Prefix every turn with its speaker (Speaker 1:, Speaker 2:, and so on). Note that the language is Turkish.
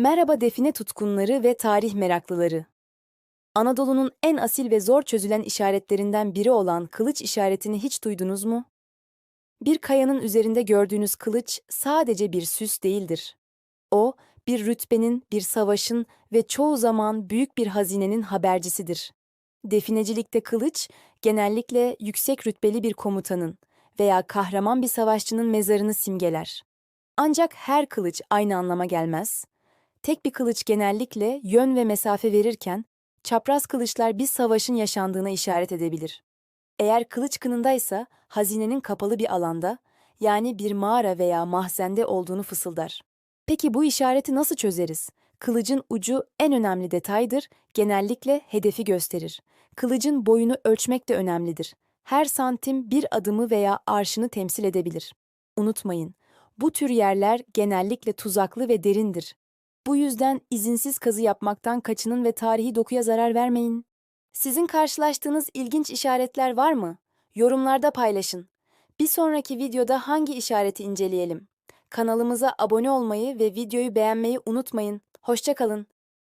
Speaker 1: Merhaba define tutkunları ve tarih meraklıları. Anadolu'nun en asil ve zor çözülen işaretlerinden biri olan kılıç işaretini hiç duydunuz mu? Bir kayanın üzerinde gördüğünüz kılıç sadece bir süs değildir. O, bir rütbenin, bir savaşın ve çoğu zaman büyük bir hazinenin habercisidir. Definecilikte kılıç, genellikle yüksek rütbeli bir komutanın veya kahraman bir savaşçının mezarını simgeler. Ancak her kılıç aynı anlama gelmez. Tek bir kılıç genellikle yön ve mesafe verirken, çapraz kılıçlar bir savaşın yaşandığına işaret edebilir. Eğer kılıç kınındaysa, hazinenin kapalı bir alanda, yani bir mağara veya mahzende olduğunu fısıldar. Peki bu işareti nasıl çözeriz? Kılıcın ucu en önemli detaydır, genellikle hedefi gösterir. Kılıcın boyunu ölçmek de önemlidir. Her santim bir adımı veya arşını temsil edebilir. Unutmayın, bu tür yerler genellikle tuzaklı ve derindir. Bu yüzden izinsiz kazı yapmaktan kaçının ve tarihi dokuya zarar vermeyin. Sizin karşılaştığınız ilginç işaretler var mı? Yorumlarda paylaşın. Bir sonraki videoda hangi işareti inceleyelim? Kanalımıza abone olmayı ve videoyu beğenmeyi unutmayın. Hoşçakalın.